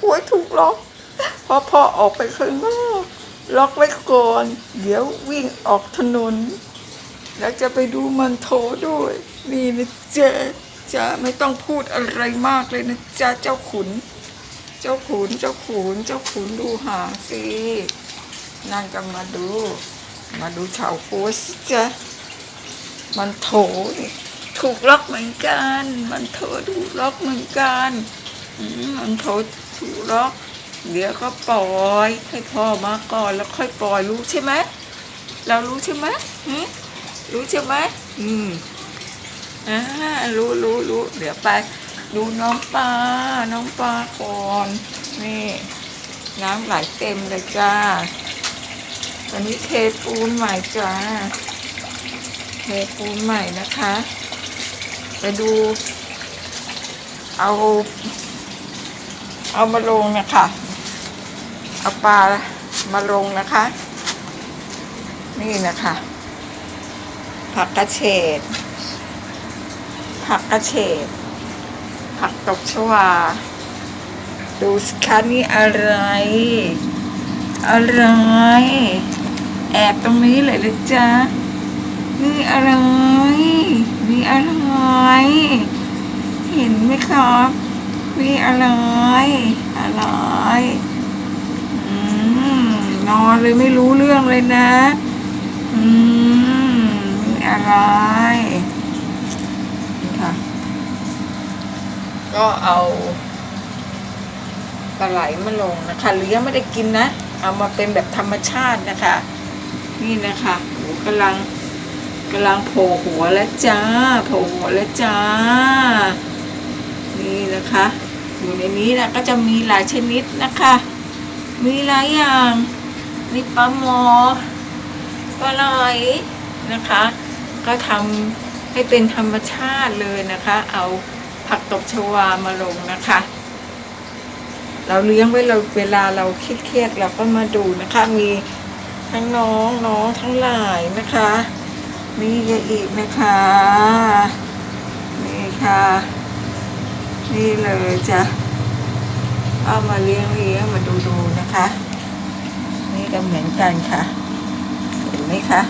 กล้วยถูกล็อกพราะพ่อออกไปข้างนอกล็อกไว้ก่อน เดี๋ยววิ่งออกถนน แล้วจะไปดูมันโถด้วย นี่นะเจ๊จะไม่ต้องพูดอะไรมากเลยนะจ๊ะเจ้าขุน เจ้าขุนเจ้าขุนเจ้าขุนดูหางสินั่นก็มาดู มาดูเฉาก๊วยสิจ๊ะมันโถนี่ถูกล็อกเหมือนกัน มันโถถูกล็อกเหมือนกันมมันโถ ถูกล็อก เดี๋ยวก็ปล่อยให้พ่อมาก่อนแล้วค่อยปล่อยรู้ใช่ไหมเรารู้ใช่ไหมหืมรู้ใช่ไหมอืมอ่ารู้รู้รู้เดี๋ยวไปดูน้องปลา น้องปลาก่อน นี่ น้ำไหลเต็มเลยจ้า ตอนนี้เทปูนใหม่จ้า เทปูนใหม่นะคะ ไปดู เอา เอามาลงนะคะเอาปลามาลงนะคะ นี่นะคะ ผักกระเฉดผักกระเฉดผักตบชวาดูสิคะนี่อะไร อะไร แอบตรงนี้เลยเลยจ้านี่อะไร นี่อะไร เห็นไหมครับนี่อะไร อะไรอืมนอนเลยไม่รู้เรื่องเลยนะ อืมนี่อะไรนี่ค่ะ ก็เอาปลาไหลมาลงนะคะเลี้ยงไม่ได้กินนะ เอามาเป็นแบบธรรมชาตินะคะ นี่นะคะโอ้กำลังกำลังโผล่หัวแล้วจ้า โผล่หัวแล้วจ้า นี่นะคะ อยู่ในนี้นะก็จะมีหลายชนิดนะคะ มีหลายอย่างมีปลาหมอปลาไหลนะคะ ก็ทำให้เป็นธรรมชาติเลยนะคะ เอาผักตบชวามาลงนะคะ เราเลี้ยงไว้เราเวลาเราเครียดเราก็มาดูนะคะ มีทั้งน้องน้องทั้งหลายนะคะ มีอะอีกนะคะ นี่ค่ะ นี่เลยจ้ะเอามาเลี้ยงเลี้ยงมาดูดูนะคะ นี่ก็เหมือนกันค่ะ เห็นไหมคะ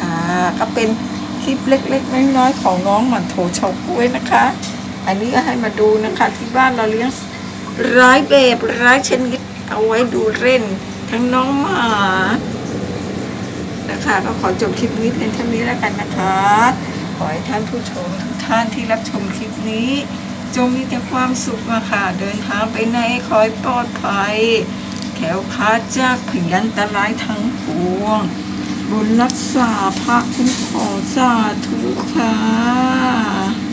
อ่าก็เป็นคลิปเล็กๆน้อยๆของน้องหมันโถเฉาก้วยนะคะ อันนี้ก็ให้มาดูนะคะ ที่บ้านเราเลี้ยงร้ายแบบร้ายชนิดเอาไว้ดูเล่น ทั้งน้องหมานะคะก็ขอจบคลิปนี้เพียงเท่านี้แล้วกันนะคะ ขอให้ท่านผู้ชมทุกท่านที่รับชมคลิปนี้ จงมีแต่ความสุขมาค่ะ เดินทางไปไหนคอยปลอดภัย แขวคาดจากงยันตรายทั้งปวง บุญรักษาพระคุ้มของสาธุค่ะ